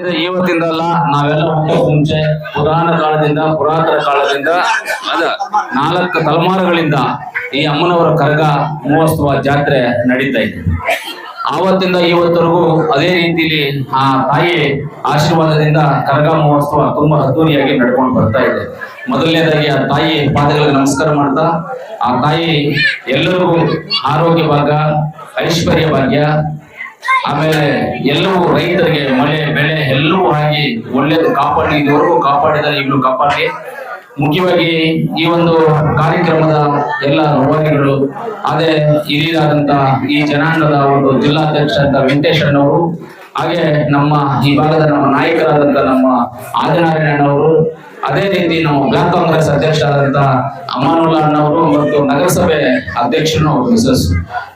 ಇದು ಇವತ್ತಿಂದಲ್ಲ ನಾವೆಲ್ಲ ಮುಂಚೆ ಪುರಾಣ ಕಾಲದಿಂದ, ಪುರಾತನ ಕಾಲದಿಂದ, ಅದ ನಾಲ್ಕು ತಲೆಮಾರುಗಳಿಂದ ಈ ಅಮ್ಮನವರ ಕರಗ ಮಹೋತ್ಸವ ಜಾತ್ರೆ ನಡೀತಾ ಇದೆ ಆವತ್ತಿಂದ ಇವತ್ತರೆಗೂ ಅದೇ ರೀತಿಲಿ ಆ ತಾಯಿ ಆಶೀರ್ವಾದದಿಂದ ಕರಗ ಮಹೋತ್ಸವ ತುಂಬಾ ಅದ್ದೂರಿಯಾಗಿ ನಡ್ಕೊಂಡು ಬರ್ತಾ ಇದೆ. ಮೊದಲನೇದಾಗಿ ಆ ತಾಯಿ ಪಾದಗಳಿಗೆ ನಮಸ್ಕಾರ ಮಾಡ್ತಾ, ಆ ತಾಯಿ ಎಲ್ಲರಿಗೂ ಆರೋಗ್ಯ ಭಾಗ್ಯ, ಐಶ್ವರ್ಯ ಭಾಗ್ಯ ಆಮೇಲೆ ಎಲ್ಲವೂ ರೈತರಿಗೆ ಮಳೆ, ಬೆಳೆ ಎಲ್ಲವೂ ಆಗಿ ಒಳ್ಳೆಯದು ಕಾಪಾಡಿ ಇದುವರೆಗೂ ಕಾಪಾಡಿದ್ದಾರೆ ಇವರು ಕಾಪಾಡಿ ಮುಖ್ಯವಾಗಿ ಈ ಒಂದು ಕಾರ್ಯಕ್ರಮದ ಎಲ್ಲ ರೂವಾರಿಗಳು ಅದೇ ಹಿರಿಯರಾದಂತ ಈ ಜನಾಂಗದ ಒಂದು ಜಿಲ್ಲಾಧ್ಯಕ್ಷ ಅಂತ ವೆಂಕಟೇಶ್ ಅಣ್ಣವರು ಹಾಗೆ ನಮ್ಮ ಈ ಭಾಗದ ನಮ್ಮ ನಾಯಕರಾದಂತ ನಮ್ಮ ಆದಿನಾರಾಯಣವರು ಅದೇ ರೀತಿ ನಾವು ಬ್ಲಾಕ್ ಕಾಂಗ್ರೆಸ್ ಅಧ್ಯಕ್ಷರಾದಂತ ಅಮಾನುಲ್ಲಾ ಅಣ್ಣವರು ಮತ್ತು ನಗರಸಭೆ ಅಧ್ಯಕ್ಷರು ಮಿಸಸ್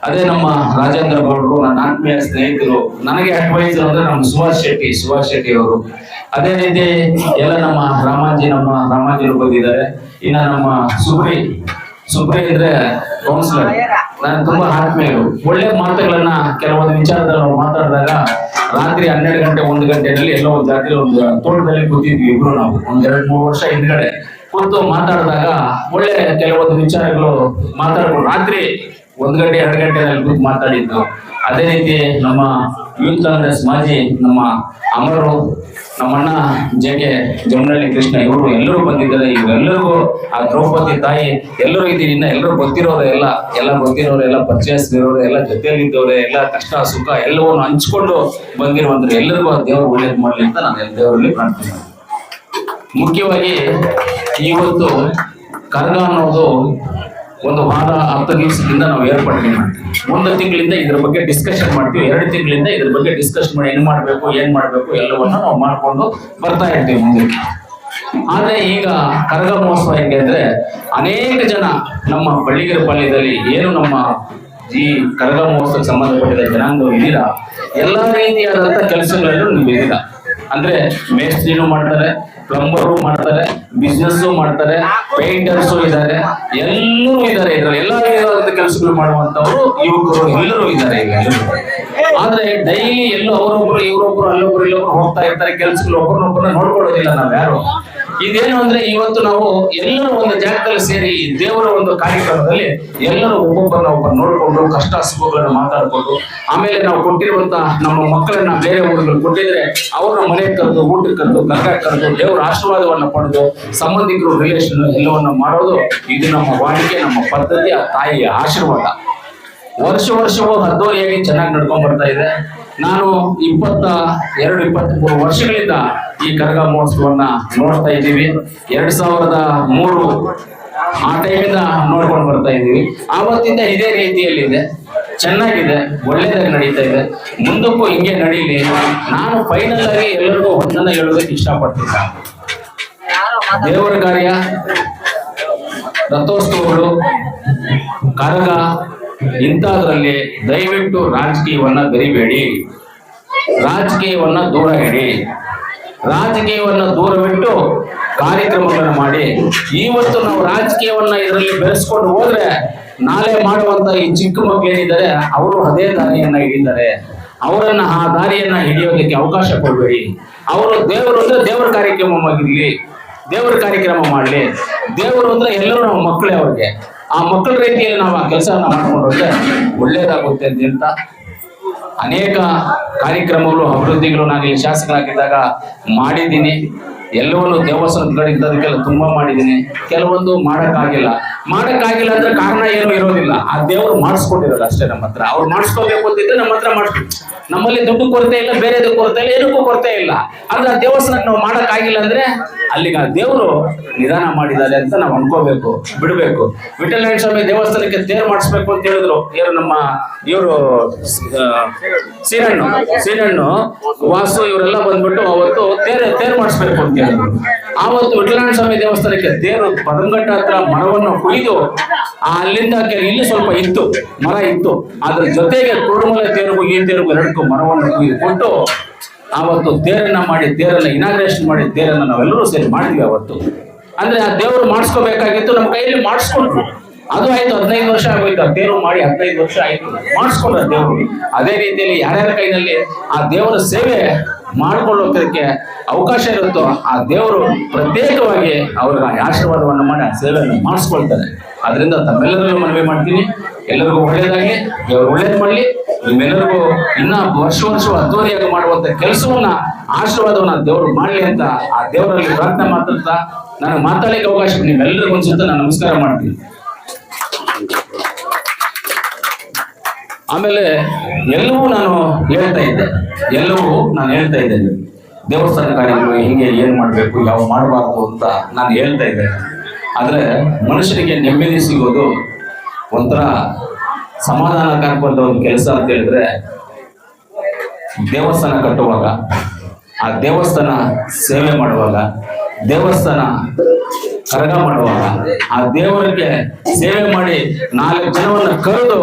ಅದೇ ನಮ್ಮ ರಾಜೇಂದ್ರ ಗೌಡರು, ನನ್ನ ಆತ್ಮೀಯ ಸ್ನೇಹಿತರು, ನನಗೆ ಅಡ್ವೈಸ್ ಅಂದ್ರೆ ನಮ್ಮ ಸುಭಾಷ್ ಶೆಟ್ಟಿ ಸುಭಾಷ್ ಶೆಟ್ಟಿ ಅವರು. ಅದೇ ರೀತಿ ಎಲ್ಲ ನಮ್ಮ ರಾಮಾಜಿ, ನಮ್ಮ ರಾಮಾಜಿರು ಬಂದಿದ್ದಾರೆ. ಇನ್ನ ನಮ್ಮ ಸುಬ್ರಿ ಸುಬ್ರಿ ಅಂದ್ರೆ ಕೌನ್ಸಿಲರ್ ನಾನು ತುಂಬಾ ಆತ್ಮೀಯರು. ಒಳ್ಳೆ ಮಾತುಗಳನ್ನ ಕೆಲವೊಂದು ವಿಚಾರದಲ್ಲಿ ನಾವು ಮಾತಾಡಿದಾಗ ರಾತ್ರಿ ಹನ್ನೆರಡು ಗಂಟೆ, ಒಂದು ಗಂಟೆನಲ್ಲಿ ಎಲ್ಲೋ ಒಂದು ಜಾತ್ರೆ ಒಂದು ತೋಟದಲ್ಲಿ ಕೂತಿದ್ವಿ ಇಬ್ರು ನಾವು. ಒಂದ್ ಎರಡ್ ಮೂರು ವರ್ಷ ಹಿಂದ್ಗಡೆ. ಕೂತು ಮಾತಾಡಿದಾಗ ಒಳ್ಳೆ ಕೆಲವೊಂದು ವಿಚಾರಗಳು ಮಾತಾಡ್ಕೊಂಡು ರಾತ್ರಿ ಒಂದ್ ಗಂಟೆ, ಎರಡು ಗಂಟೆನಲ್ಲಿ ಕೂತು ಮಾತಾಡಿದ್ದು. ಅದೇ ರೀತಿ ನಮ್ಮ ಯೂತ್ ಕಾಂಗ್ರೆಸ್ ಮಾಜಿ ನಮ್ಮ ಅಮರರು ನಮ್ಮಣ್ಣ ಜೆ ಕೆ ಜಮನಹಳ್ಳಿ ಕೃಷ್ಣ, ಇವರು ಎಲ್ಲರೂ ಬಂದಿದ್ದಾರೆ. ಇವರೆಲ್ಲರಿಗೂ ಆ ದ್ರೌಪದಿ ತಾಯಿ, ಎಲ್ಲರೂ ಇದ್ದೀವಿ ಇನ್ನ ಎಲ್ಲರೂ ಗೊತ್ತಿರೋರೆ ಎಲ್ಲ ಎಲ್ಲ ಗೊತ್ತಿರೋರು ಎಲ್ಲ ಪರಿಚಯಿಸಿರೋರು ಎಲ್ಲ, ಜೊತೆಯಲ್ಲಿದ್ದವ್ರೆ ಎಲ್ಲ, ಕಷ್ಟ, ಸುಖ ಎಲ್ಲವನ್ನು ಹಂಚ್ಕೊಂಡು ಬಂದಿರುವಂತ ಎಲ್ಲರಿಗೂ ಆ ದೇವರು ಒಳ್ಳೇದು ಮಾಡಲಿ ಅಂತ ನಾನು ಎಲ್ಲ ದೇವರಲ್ಲಿ ಮಾಡ್ತೀನಿ. ಮುಖ್ಯವಾಗಿ ಇವತ್ತು ಕರಗ ಅನ್ನೋದು ಒಂದು ವಾರ ಹತ್ತು ದಿವಸದಿಂದ ನಾವು ಏರ್ಪಾಡು ಮಾಡ್ತೀವಿ. ಒಂದು ತಿಂಗಳಿಂದ ಇದ್ರ ಬಗ್ಗೆ ಡಿಸ್ಕಷನ್ ಮಾಡ್ತೀವಿ, ಎರಡು ತಿಂಗಳಿಂದ ಇದ್ರ ಬಗ್ಗೆ ಡಿಸ್ಕಸ್ ಮಾಡಿ ಏನು ಮಾಡಬೇಕು ಏನು ಮಾಡಬೇಕು ಎಲ್ಲವನ್ನ ನಾವು ಮಾಡಿಕೊಂಡು ಬರ್ತಾ ಇರ್ತೀವಿ ಮುಂದಕ್ಕೆ ಆದ್ರೆ ಈಗ ಕರಗ ಮಹೋತ್ಸವ ಹೆಂಗೆ ಅಂದರೆ ಅನೇಕ ಜನ ನಮ್ಮ ಬಳ್ಳಿಗರ ಪಾಳ್ಯದಲ್ಲಿ ಏನು ನಮ್ಮ ಈ ಕರಗ ಮಹೋತ್ಸವಕ್ಕೆ ಸಂಬಂಧಪಟ್ಟಿದ ಜನಾಂಗ ಇದೀರಾ ಎಲ್ಲ ರೀತಿಯಾದಂತ ಕೆಲಸಗಳಲ್ಲೂ ನಿಮಗೆ ಇದೀರಾ ಅಂದ್ರೆ ಮೇಸ್ತ್ರಿನೂ ಮಾಡ್ತಾರೆ ಪ್ಲಂಬರು ಮಾಡ್ತಾರೆ ಬಿಸ್ನೆಸ್ ಮಾಡ್ತಾರೆ ಪೇಂಟರ್ಸ್ ಇದ್ದಾರೆ, ಎಲ್ಲರೂ ಇದ್ದಾರೆ ಇದರಲ್ಲಿ ಎಲ್ಲ ಕೆಲಸಗಳು ಮಾಡುವಂತವರು ಯುವಕರು ಎಲ್ಲರೂ ಇದ್ದಾರೆ. ಆದ್ರೆ ಡೈಲಿ ಎಲ್ಲೋ ಅವರೊಬ್ರು, ಇವರೊಬ್ರು, ಅಲ್ಲೊಬ್ರು, ಇಲ್ಲೊಬ್ರು ಹೋಗ್ತಾ ಇರ್ತಾರೆ, ಕೆಲಸಗಳು ಒಬ್ಬರನ್ನೊಬ್ಬರನ್ನ ನೋಡ್ಕೊಳ್ಳೋದಿಲ್ಲ ನಾವ್ ಯಾರು ಇದೇನು ಅಂದ್ರೆ ಇವತ್ತು ನಾವು ಎಲ್ಲರೂ ಒಂದು ಜಾಗದಲ್ಲಿ ಸೇರಿ ದೇವರ ಒಂದು ಕಾರ್ಯಕ್ರಮದಲ್ಲಿ ಎಲ್ಲರೂ ಒಬ್ಬೊಬ್ಬರನ್ನ ಒಬ್ಬರು ನೋಡಿಕೊಂಡು ಕಷ್ಟ ಸುಖಗಳನ್ನ ಮಾತಾಡ್ಕೊಂಡು ಆಮೇಲೆ ನಾವು ಕೊಟ್ಟಿರುವಂತ ನಮ್ಮ ಮಕ್ಕಳನ್ನ ಬೇರೆ ಊರುಗಳು ಕೊಟ್ಟಿದ್ರೆ ಅವ್ರನ್ನ ಮನೆ ಕರೆದು, ಊಟಕ್ಕೆ ಕರೆದು ಗಂಗಾ ಕರೆದು, ದೇವರ ಆಶೀರ್ವಾದವನ್ನ ಪಡೆದು, ಸಂಬಂಧಿಕರು ರಿಲೇಷನ್ ಎಲ್ಲವನ್ನ ಮಾಡೋದು ಇದು ನಮ್ಮ ವಾಡಿಕೆ ನಮ್ಮ ಪದ್ಧತಿ ಆ ತಾಯಿಯ ಆಶೀರ್ವಾದ. ವರ್ಷ ವರ್ಷವೂ ಅದ್ದೂರಿಯಾಗಿ ಚೆನ್ನಾಗಿ ನಡ್ಕೊಂಡ್ ಬರ್ತಾ ಇದೆ. ನಾನು ಇಪ್ಪತ್ತ, ಎರಡು ಇಪ್ಪತ್ತ್ ಮೂರು ವರ್ಷಗಳಿಂದ ಈ ಕರಗ ಮಹೋತ್ಸವನ್ನ ನೋಡ್ತಾ ಇದ್ದೀವಿ. ಎರಡ್ ಸಾವಿರದ ಮೂರು ಆ ಟೈಮಿಂದ ನೋಡ್ಕೊಂಡು ಬರ್ತಾ ಇದ್ದೀವಿ. ಆವತ್ತಿಂದ ಇದೇ ರೀತಿಯಲ್ಲಿದೆ ಚೆನ್ನಾಗಿದೆ. ಒಳ್ಳೇದಾಗಿ ನಡೀತಾ ಇದೆ. ಮುಂದಕ್ಕೂ ಹಿಂಗೆ ನಡೀಲಿ. ನಾನು ಫೈನಲ್ ಆಗಿ ಎಲ್ಲರಿಗೂ ಒಂದನ್ನ ಹೇಳೋದಕ್ಕೆ ಇಷ್ಟಪಡ್ತೀನಿ. ದೇವರ ಕಾರ್ಯ, ರಥೋತ್ಸವಗಳು, ಕರಗ, ಇಂಥದ್ರಲ್ಲಿ ದಯವಿಟ್ಟು ರಾಜಕೀಯವನ್ನ ಬೆರಿಬೇಡಿ. ರಾಜಕೀಯವನ್ನ ದೂರ ಇಡಿ ರಾಜಕೀಯವನ್ನ ದೂರವಿಟ್ಟು ಕಾರ್ಯಕ್ರಮಗಳನ್ನು ಮಾಡಿ. ಇವತ್ತು ನಾವು ರಾಜಕೀಯವನ್ನ ಇದರಲ್ಲಿ ಬೆಳೆಸ್ಕೊಂಡು ಹೋದ್ರೆ ನಾಳೆ ಮಾಡುವಂತ ಈ ಚಿಕ್ಕ ಮಕ್ಕಳೇನಿದ್ದಾರೆ ಅವರು ಅದೇ ದಾರಿಯನ್ನ ಹಿಡಿದ್ದಾರೆ ಅವರನ್ನ ಆ ದಾರಿಯನ್ನ ಹಿಡಿಯೋದಕ್ಕೆ ಅವಕಾಶ ಕೊಡಬೇಡಿ. ಅವರು ದೇವರು ಅಂದ್ರೆ ದೇವರ ಕಾರ್ಯಕ್ರಮವಾಗಿರ್ಲಿ. ದೇವರ ಕಾರ್ಯಕ್ರಮ ಮಾಡಲಿ. ದೇವರು ಅಂದ್ರೆ ಎಲ್ಲರೂ ನಮ್ಮ ಮಕ್ಕಳೇ ಅವ್ರಿಗೆ. ಆ ಮಕ್ಕಳ ರೀತಿಯಲ್ಲಿ ನಾವು ಆ ಕೆಲಸವನ್ನ ಮಾಡ್ಕೊಂಡು ಹೋದ್ರೆ ಒಳ್ಳೇದಾಗುತ್ತೆ ಅಂತ ಅನೇಕ ಕಾರ್ಯಕ್ರಮಗಳು, ಅಭಿವೃದ್ಧಿಗಳು ನಾನು ಇಲ್ಲಿ ಶಾಸಕರಾಗಿದ್ದಾಗ ಮಾಡಿದ್ದೀನಿ. ಎಲ್ಲವನ್ನು ದೇವಸ್ಥಾನಗಳಿದ್ದಕ್ಕೆಲ್ಲ ತುಂಬಾ ಮಾಡಿದ್ದೀನಿ. ಕೆಲವೊಂದು ಮಾಡೋಕ್ಕಾಗಿಲ್ಲ. ಮಾಡೋಕ್ಕಾಗಿಲ್ಲ ಅಂದ್ರೆ ಕಾರಣ ಏನು ಇರೋದಿಲ್ಲ. ಆ ದೇವರು ಮಾಡಿಸ್ಕೊಂಡಿರೋದು ಅಷ್ಟೇ ನಮ್ಮ ಹತ್ರ. ಅವ್ರು ಮಾಡಿಸ್ಕೋಬೇಕು ಅಂತಿದ್ರೆ ನಮ್ಮ ಹತ್ರ ಮಾಡಿಸ್ತೀವಿ ನಮ್ಮಲ್ಲಿ ದುಡ್ಡು ಕೊರತೆ ಇಲ್ಲ, ಬೇರೆದು ಕೊರತೆ ಇಲ್ಲ, ಏನಕ್ಕೂ ಕೊರತೆ ಇಲ್ಲ. ಅಂದ್ರೆ ಆ ದೇವಸ್ಥಾನಕ್ಕೆ ನಾವು ಮಾಡಕ್ಕಾಗಿಲ್ಲ ಅಂದ್ರೆ ಅಲ್ಲಿಗೆ ದೇವರು ನಿಧಾನ ಮಾಡಿದ್ದಾರೆ ಅಂತ ನಾವು ಅನ್ಕೋಬೇಕು, ಬಿಡಬೇಕು. ವಿಠಲನಾರಾಯಣ ಸ್ವಾಮಿ ದೇವಸ್ಥಾನಕ್ಕೆ ತೇರು ಮಾಡಿಸ್ಬೇಕು ಅಂತ ಹೇಳಿದ್ರು. ಇವರು ನಮ್ಮ, ಇವರು ಸೀರಣ್ಣು ಸೀರಣ್ಣು ವಾಸು ಇವರೆಲ್ಲ ಬಂದ್ಬಿಟ್ಟು ಅವತ್ತು ತೇರು ತೇರು ಮಾಡಿಸ್ಬೇಕು ಅಂತ ಹೇಳಿದ್ರು. ಆವತ್ತು ವಿಠಲನಾರಾಯಣ ಸ್ವಾಮಿ ದೇವಸ್ಥಾನಕ್ಕೆ ದೇವರು ಪದಂಗಟ್ಟ ಹತ್ರ ಮರವನ್ನು ಕುಯ್ದು ಅಲ್ಲಿಂದ ಇಲ್ಲಿ ಸ್ವಲ್ಪ ಇತ್ತು, ಮರ ಇತ್ತು. ಅದ್ರ ಜೊತೆಗೆ ಕುರುಮಲ ತೇರುಗು, ಈ ತೇರುಗು ಎರಡಕ್ಕೂ ಮರವನ್ನು ಕುಯ್ದು ಆವತ್ತು ತೇರನ್ನ ಮಾಡಿ, ತೇರನ್ನ ಇನಾಗ್ರೇಷನ್ ಮಾಡಿ, ತೇರನ್ನ ನಾವೆಲ್ಲರೂ ಸೇರಿ ಮಾಡಿದ್ವಿ ಅವತ್ತು ಅಂದ್ರೆ ಆ ದೇವರು ಮಾಡಿಸ್ಕೋಬೇಕಾಗಿತ್ತು, ನಮ್ಮ ಕೈಯಲ್ಲಿ ಮಾಡಿಸ್ಕೊಂಡ್ರು. ಅದು ಆಯ್ತು, ಹದಿನೈದು ವರ್ಷ ಆಗೋಯ್ತು, ಆ ದೇವರು ಮಾಡಿ ಹದಿನೈದು ವರ್ಷ ಆಯ್ತು, ಮಾಡಿಸ್ಕೊಂಡ್ರ ದೇವರು. ಅದೇ ರೀತಿಯಲ್ಲಿ ಯಾರ್ಯಾರ ಕೈನಲ್ಲಿ ಆ ದೇವರ ಸೇವೆ ಮಾಡ್ಕೊಂಡು ಹೋಗೋದಕ್ಕೆ ಅವಕಾಶ ಇರುತ್ತೋ ಆ ದೇವರು ಪ್ರತ್ಯೇಕವಾಗಿ ಅವ್ರ ಆಶೀರ್ವಾದವನ್ನು ಮಾಡಿ, ಆ ಸೇವೆಯನ್ನು ಮಾಡಿಸ್ಕೊಳ್ತಾರೆ. ಅದರಿಂದ ತಮ್ಮೆಲ್ಲರಲ್ಲೂ ಮನವಿ ಮಾಡ್ತೀನಿ. ಎಲ್ಲರಿಗೂ ಒಳ್ಳೆಯದಾಗಿ ದೇವರು ಒಳ್ಳೇದು ಮಾಡಲಿ. ನಿಮ್ಮೆಲ್ಲರಿಗೂ ಇನ್ನ ವರ್ಷ ವರ್ಷ ಅದ್ದೂರಿಯಾಗಿ ಮಾಡುವಂತ ಕೆಲಸವನ್ನ, ಆಶೀರ್ವಾದವನ್ನ ದೇವರು ಮಾಡಲಿ ಅಂತ ಆ ದೇವರಲ್ಲಿ ಪ್ರಾರ್ಥನೆ ಮಾತಾಡ್ತಾ ನನಗೆ ಮಾತಾಡಲಿಕ್ಕೆ ಅವಕಾಶ ನಿಮ್ಮೆಲ್ಲರಿಗೂ ಸುತ್ತ ನಾನು ನಮಸ್ಕಾರ ಮಾಡ್ತೀನಿ. ಆಮೇಲೆ ಎಲ್ಲವೂ ನಾನು ಹೇಳ್ತಾ ಇದ್ದೆ. ಎಲ್ಲವೂ ನಾನು ಹೇಳ್ತಾ ಇದ್ದೇನೆ ದೇವಸ್ಥಾನ ಕಾರ್ಯಗಳು ಹಿಂಗೆ ಏನು ಮಾಡಬೇಕು, ಯಾವ ಮಾಡಬಾರ್ದು ಅಂತ ನಾನು ಹೇಳ್ತಾ ಇದ್ದೆ. ಆದರೆ ಮನುಷ್ಯನಿಗೆ ನೆಮ್ಮದಿ ಸಿಗೋದು ಒಂಥರ ಸಮಾಧಾನಕಾರಕವಾದ ಒಂದು ಕೆಲಸ ಅಂತ ಹೇಳಿದ್ರೆ ದೇವಸ್ಥಾನ ಕಟ್ಟುವಾಗ. ಆ ದೇವಸ್ಥಾನ ಸೇವೆ ಮಾಡುವಾಗ, ದೇವಸ್ಥಾನ ಕರಗ ಮಾಡುವಾಗ ಆ ದೇವರಿಗೆ ಸೇವೆ ಮಾಡಿ ನಾಲ್ಕು ಜನವನ್ನ ಕರೆದು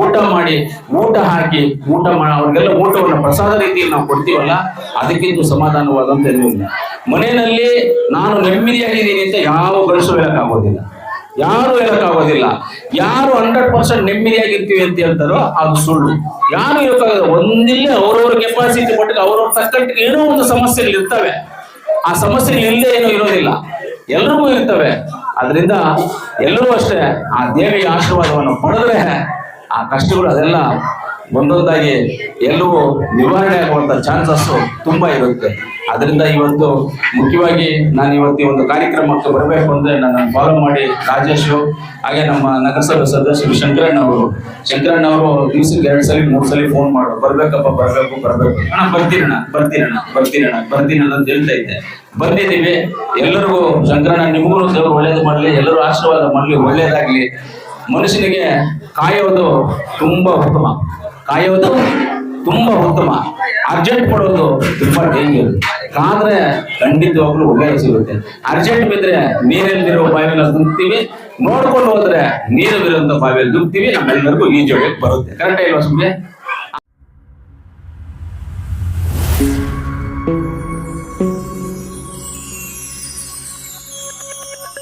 ಊಟ ಮಾಡಿ, ಊಟ ಹಾಕಿ, ಊಟ ಮಾಡಿ ಅವ್ರಿಗೆಲ್ಲ ಊಟವನ್ನು ಪ್ರಸಾದ ರೀತಿಯಲ್ಲಿ ನಾವು ಕೊಡ್ತೀವಲ್ಲ, ಅದಕ್ಕಿಂತ ಸಮಾಧಾನವಾದಂತ ಮನೆಯಲ್ಲಿ ನಾನು ನೆಮ್ಮದಿಯಾಗಿದ್ದೀನಿ ಅಂತ ಯಾವ ಗಳಿಸು ಹೇಳಕ್ಕಾಗೋದಿಲ್ಲ. ಯಾರು ಹೇಳಕ್ಕಾಗೋದಿಲ್ಲ. ಯಾರು ಹಂಡ್ರೆಡ್ ಪರ್ಸೆಂಟ್ ನೆಮ್ಮದಿಯಾಗಿರ್ತೀವಿ ಅಂತ ಹೇಳ್ತಾರೋ ಅದು ಸುಳ್ಳು. ಯಾರು ಇರೋಕ್ಕಾಗಲ್ಲ ಒಂದಿಲ್ಲ ಅವ್ರವ್ರ ಕೆಪಾಸಿಟಿ ಮಟ್ಟಿಗೆ ಅವ್ರವ್ರ ತಕ್ಕಂಟಿಗೆ ಏನೋ ಒಂದು ಸಮಸ್ಯೆಗಳು ಇರ್ತವೆ ಆ ಸಮಸ್ಯೆಗಳು ಇಲ್ಲದೆ ಏನೂ ಇರೋದಿಲ್ಲ. ಎಲ್ರಿಗೂ ಇರ್ತವೆ. ಅದರಿಂದ ಎಲ್ಲರೂ ಅಷ್ಟೇ ಆ ದೇವಿಯ ಆಶೀರ್ವಾದವನ್ನು ಪಡೆದ್ರೆ ಆ ಕಷ್ಟಗಳು ಅದೆಲ್ಲ ಒಂದೊಂದಾಗಿ ಎಲ್ಲವೂ ನಿವಾರಣೆ ಆಗುವಂಥ ಚಾನ್ಸಸ್ ತುಂಬಾ ಇರುತ್ತೆ. ಅದರಿಂದ ಇವತ್ತು ಮುಖ್ಯವಾಗಿ ನಾನು ಇವತ್ತು ಈ ಒಂದು ಕಾರ್ಯಕ್ರಮಕ್ಕೆ ಬರಬೇಕು ಅಂದ್ರೆ ನನ್ನ ಫಾಲೋ ಮಾಡಿ ರಾಜೇಶ್ ಹಾಗೆ ನಮ್ಮ ನಗರಸಭೆ ಸದಸ್ಯರು ಶಂಕರಣ್ಣ ಅವರು. ಶಂಕರಣ್ಣ ಅವರು ದಿವಸಕ್ಕೆ ಎರಡು ಸಲ ಮೂರು ಸಲ ಫೋನ್ ಮಾಡು. ಬರ್ಬೇಕಪ್ಪ ಬರಬೇಕು ಬರಬೇಕು. ಅಣ್ಣ ಬರ್ತೀರಣ್ಣ. ಬರ್ತೀರಣ್ಣ ಬರ್ತೀರಣ್ಣ ಬರ್ತೀನಣ್ಣ ಅಂತ ಹೇಳ್ತಾ ಇದ್ದೆ. ಬಂದಿದ್ದೀವಿ. ಎಲ್ಲರಿಗೂ ಶಂಕರಣ್ಣ ನಿಮಗೂ ದೇವರು ಒಳ್ಳೇದು ಮಾಡಲಿ ಎಲ್ಲರೂ ಆಶೀರ್ವಾದ ಮಾಡಲಿ ಒಳ್ಳೇದಾಗ್ಲಿ. ಮನುಷ್ಯನಿಗೆ ಕಾಯೋದು ತುಂಬಾ ಉತ್ತಮ. ಕಾಯೋದು ತುಂಬಾ ಉತ್ತಮ. ಅರ್ಜೆಂಟ್ ಪಡೋದು ತುಂಬಾ ಡೇಂಜರ್ ಕಾದ್ರೆ ಖಂಡಿತವಾಗ್ಲೂ ಒಳ್ಳೆಯ ಸಿಗುತ್ತೆ. ಅರ್ಜೆಂಟ್ ಬಿದ್ರೆ ನೀರಲ್ಲಿರೋ ಬಾವಿಯಲ್ಲಿ ದುಂಕ್ತೀವಿ. ನೋಡ್ಕೊಂಡು ಹೋದ್ರೆ ನೀರು ಇರುವಂತ ಬಾವಿಯಲ್ಲಿ ದುಂಕ್ತೀವಿ. ನಮ್ಮೆಲ್ಲರಿಗೂ ಈಜೋಡಕ್ಕೆ ಬರುತ್ತೆ. ಕರೆಕ್ಟ್ ಇಲ್ವಾ ಸುಮ್ಮನೆ